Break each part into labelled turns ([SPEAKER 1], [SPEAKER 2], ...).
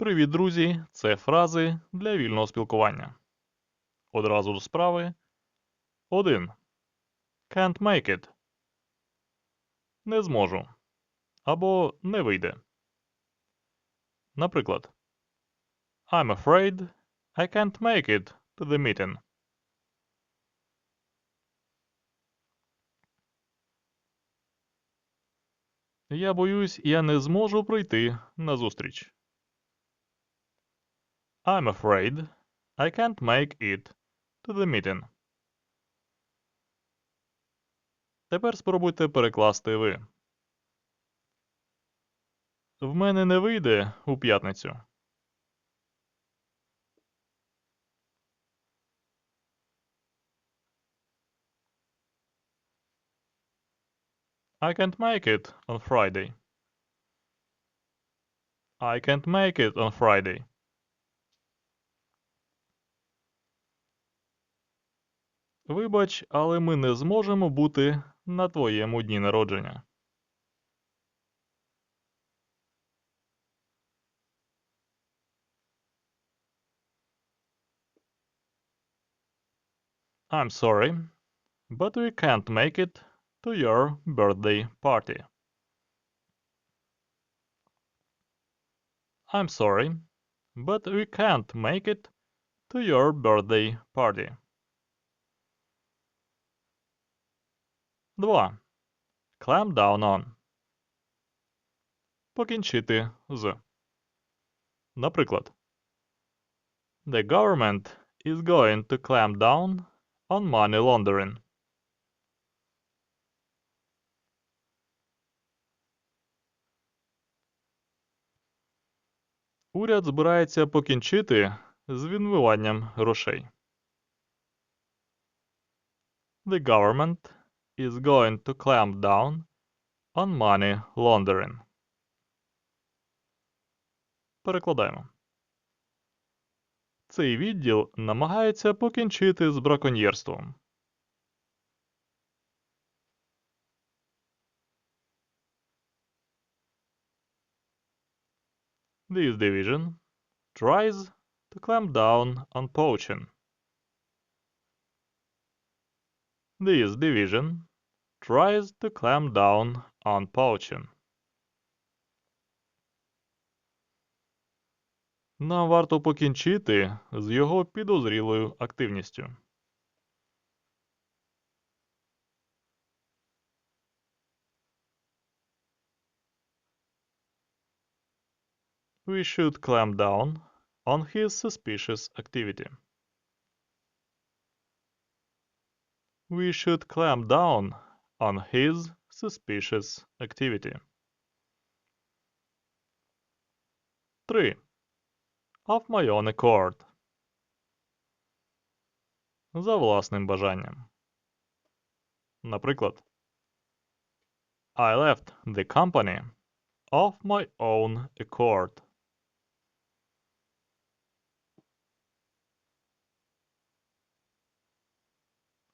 [SPEAKER 1] Привіт, друзі! Це фрази для вільного спілкування. Одразу до справи. 1. Can't make it. Не зможу. Або не вийде. Наприклад. I'm afraid I can't make it to the meeting. Я боюсь, я не зможу прийти на зустріч. I'm afraid I can't make it to the meeting. Тепер спробуйте перекласти ви. В мене не вийде у п'ятницю. I can't make it on Friday. I can't make it on Friday. Вибач, але ми не зможемо бути на твоєму дні народження. I'm sorry, but we can't make it to your birthday party. I'm sorry, but we can't make it to your birthday party. 2. Clamp down on. Покінчити з. Наприклад. The government is going to clamp down on money laundering. Уряд збирається покінчити з відмиванням грошей. The government is going to clamp down on money laundering. Перекладаємо. Цей відділ намагається покінчити з браконьєрством. This division tries to clamp down on poaching. This division tries to clamp down on poaching. Нам варто покінчити з його підозрілою активністю. We should clamp down on his suspicious activity. We should clamp down on his suspicious activity. 3. Of my own accord. За власним бажанням. Наприклад, I left the company of my own accord.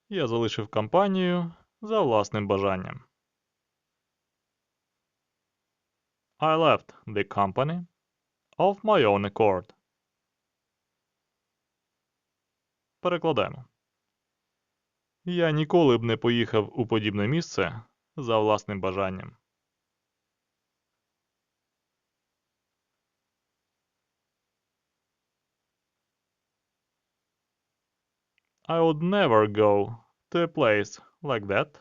[SPEAKER 1] Я залишив компанію за власним бажанням. I left the company of my own accord. Перекладаємо. Я ніколи б не поїхав у подібне місце за власним бажанням. I would never go to a place like that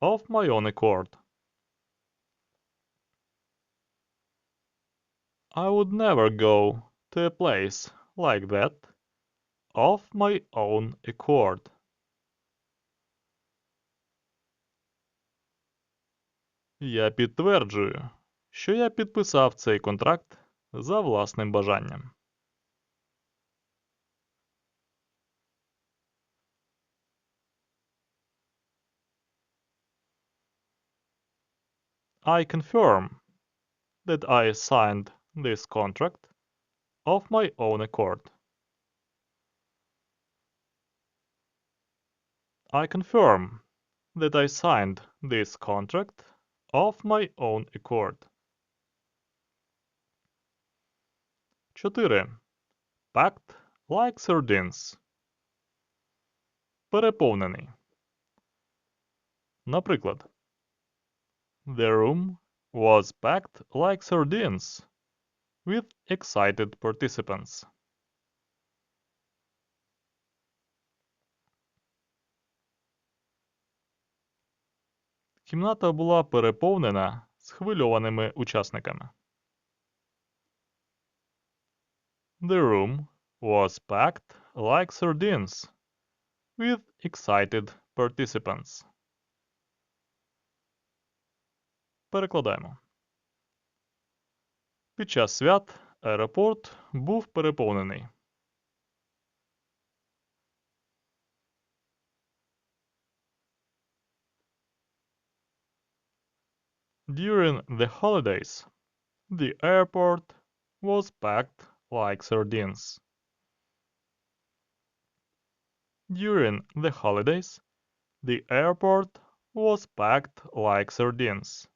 [SPEAKER 1] of my own accord. I would never go to a place like that of my own accord. Я підтверджую, що я підписав цей контракт за власним бажанням. I confirm that I signed this contract of my own accord. I confirm that I signed this contract of my own accord. 4. Packed like sardines. Переповнений. Наприклад, The room was packed like sardines with excited participants. Кімната була переповнена схвильованими учасниками. The room was packed like sardines with excited participants. Перекладаємо. Під час свят аеропорт був переповнений. During the holidays, the airport was packed like sardines. During the holidays, the airport was packed like sardines.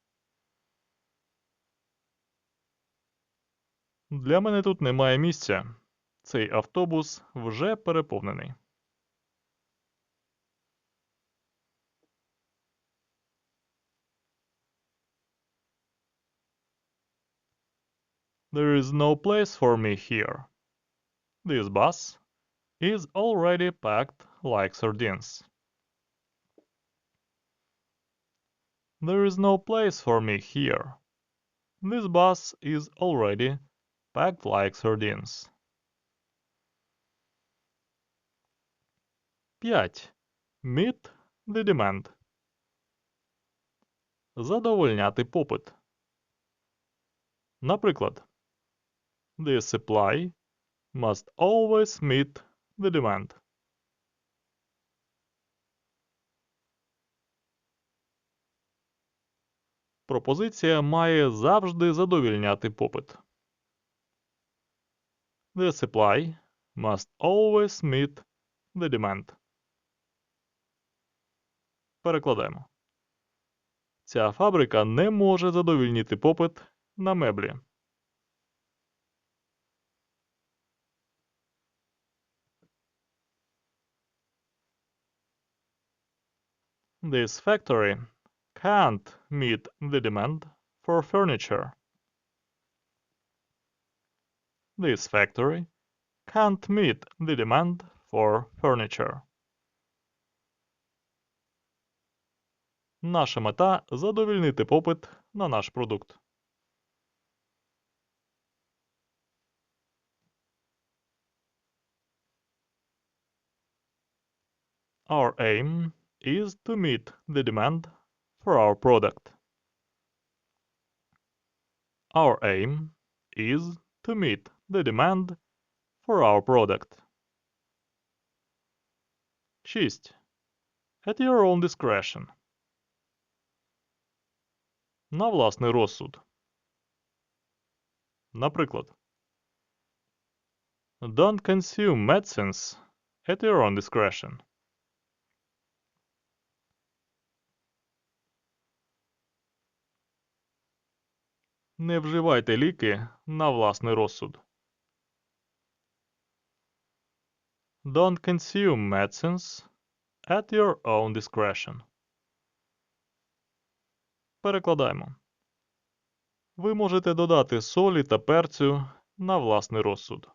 [SPEAKER 1] Для мене тут немає місця. Цей автобус вже переповнений. There is no place for me here. This bus is already packed like sardines. There is no place for me here. This bus is already packed like sardines. 5. Meet the demand. Задовольняти попит. Наприклад, the supply must always meet the demand. Пропозиція має завжди задовільняти попит. The supply must always meet the demand. Перекладаємо. Ця фабрика не може задовільнити попит на меблі. This factory can't meet the demand for furniture. This factory can't meet the demand for furniture. Наша мета задовільнити попит на наш продукт. Our aim is to meet the demand for our product. Our aim is to meet the demand for our product. 6. At your own discretion. На власний розсуд. Наприклад, Don't consume medicines at your own discretion. Не вживайте ліки на власний розсуд. Don't consume medicines at your own discretion. Перекладаємо. Ви можете додати солі та перцю на власний розсуд.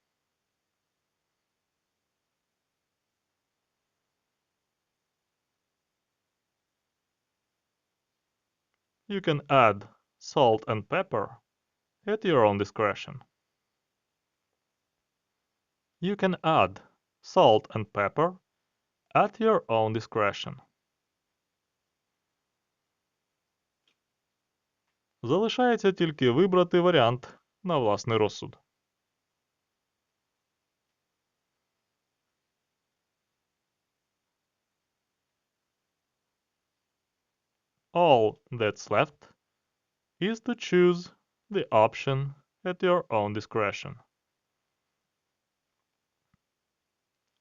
[SPEAKER 1] You can add salt and pepper at your own discretion. You can add salt and pepper at your own discretion. Залишається тільки вибрати варіант на власний розсуд. All that's left is to choose the option at your own discretion.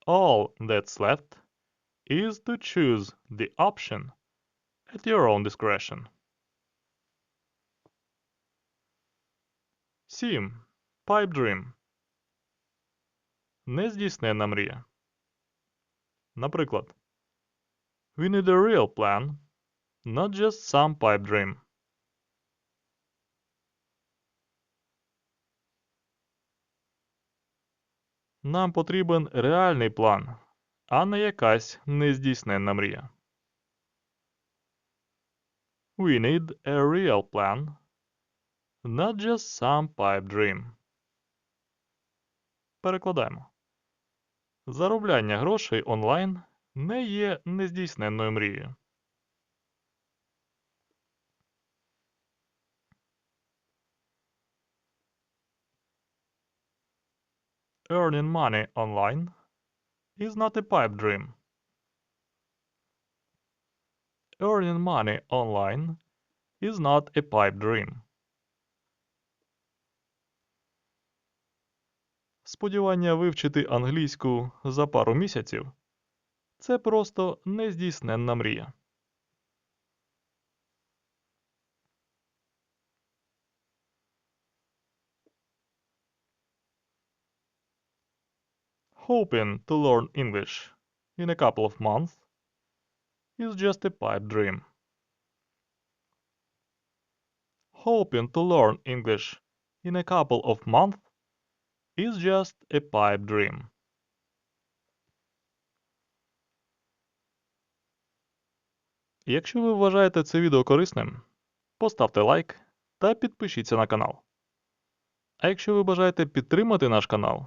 [SPEAKER 1] All that's left is to choose the option at your own discretion. 7. Pipe dream. нездійсненна мрія. Наприклад, We need a real plan, not just some pipe dream. Нам потрібен реальний план, а не якась нездійсненна мрія. We need a real plan, not just some pipe dream. Перекладаємо. Заробляння грошей онлайн не є нездійсненною мрією. Earning money online is not a pipe dream. Earning money online is not a pipe dream. Сподівання вивчити англійську за пару місяців це просто нездійсненна мрія. Hoping to learn English in a couple of months is just a pipe dream. Hoping to learn English in a couple of months is just a pipe dream. Якщо ви вважаєте це відео корисним, поставте лайк та підпишіться на канал. А якщо ви бажаєте підтримати наш канал,